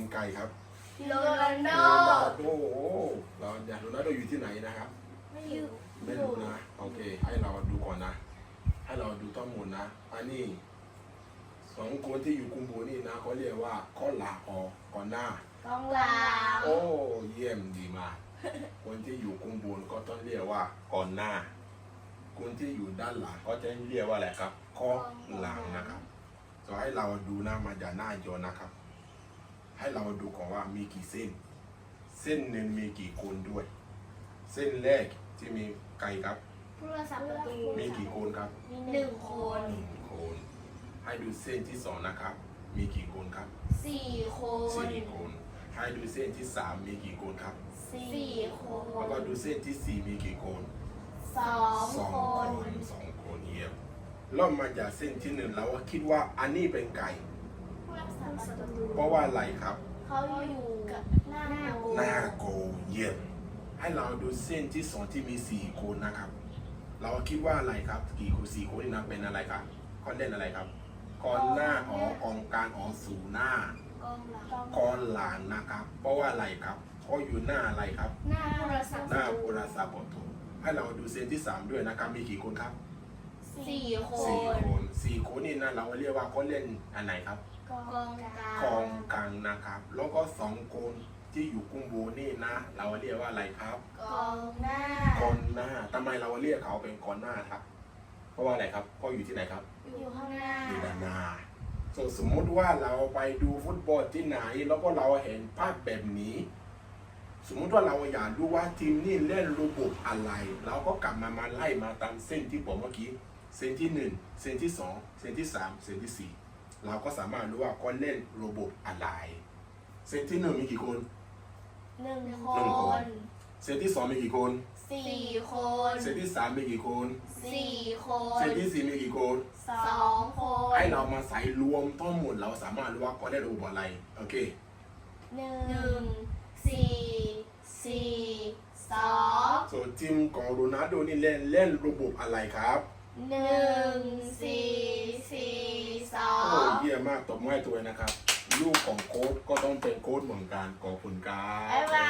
มไก่ครับโรนัลโดโรนัลโดเราอยากโรนัลโดอยู่ที่ไหนนะครับ ไม่อยู่ไม่รู้นะ โอเค ให้เราดูก่อนนะ ให้เราดูข้อมูลนะ อันนี้สองคนที่อยู่กรุงโบนี่นะเขาเรียกว่าเขาลาออกก่อนหน้ากองหลังโอ้เยี่ยมดีมากคนที่อยู่กรุงโบนก็ต้องเรียกว่าก่อนหน้า คนที่อยู่ด้านหลังก็จะเรียกว่าอะไรครับข้อหลังนะครับจะให้เราดูนะมาจากหน้าจอนะครับ ให้เราดูก่อนว่ามีกี่เส้น เส้นหนึ่งมีกี่คนด้วย เส้นแรกที่มีไก่ครับ ผู้รักษาประตูมีกี่คนครับหนึ่งคนหนึ่งคน ให้ดูเส้นที่สองนะครับ มีกี่คนครับสี่คนสี่คน ให้ดูเส้นที่สามมีกี่คนครับสี่คแล้วนก็ดูเส้นที่สี่มีกี่คนสองสองคคนนสองคนเยี่ยมเริ่มมาจากเส้นที่หนึ่งเราก็คิดว่าอันนี้เป็นไก่ เพราะว่าอะไรครับ เขาอยู่กับหน้าโกหน้าโกเยี่ยมให้เราดูเส้นที่สองที่มีสี่คนนะครับ เราคิดว่าอะไรครับกี่คนสี่คนนี่นะเป็นอะไรครับเขาเล่นอะไรครับก่อนหน้าออกกองกลารออกสู่หน้ากองหลังกอนหลังนะครับ เพราะว่าอะไรครับเขาอยู่หน้าอะไรครับ หน้าผู้รักษาหน้าโบราณสาบทให้เราดูเส้นที่สามด้วยนะครับมีกี่คนครับ สี่คสี่นคนสี่คนนี่นะเราเรียกว่าเขาเล่นอันไหนครับกองกลางกองกลางนะครับ แล้วก็สองคนที่อยู่กุ้งโบนี่นะ เราเรียกว่าอะไรครับกองหน้ากอนหน้าทำไมเราเรียกเขาเป็นกอนหน้าครับ เพราะว่าอะไรครับเขาอยู่ที่ไหนครับ อยู่ข้างหน้าอยู่ด้านหน้าส่วนสมมุติว่าเราไปดูฟุตบอลที่ไหน แล้วก็เราเห็นภาพแบบนี้ สมมุติว่าเราอยากรู้ว่าทีมนี่เล่นระบบอะไร เราก็กลับมามาไล่มาตามเส้นที่ผมเมื่อกี้ เส้นที่หนึ่งเส้นที่สองเส้นที่สามเส้นที่สี่เราก็สามารถรู้ว่าเขาเล่นระบบอะไรเส้นที่หนึ่งมีกี่คนหนึ่งคหนึ่งคน นเส้นที่สองมีกี่คน สี่คนเส้นที่สามมีกี่คน สี่คเส้นนที่สี่มีกี่คน สองคนให้เรามาใส่รวมทั้งหมดเราสามารถรู้ว่าเขาเล่นระบบอะไร โอเค หนึ่งสี่สี่สอง ส่วนทีมของโรนัลโดนี่เล่นเล่นระบบอะไรครับ หนึ่งสี่สี่สอโอ้งเยี่ยมมากตบมือให้ตัวเองนะครับ ลูกของโค้ดก็ต้องเป็นโค้ดเหมือนกันขอบคุณครับ บ๊ายบาย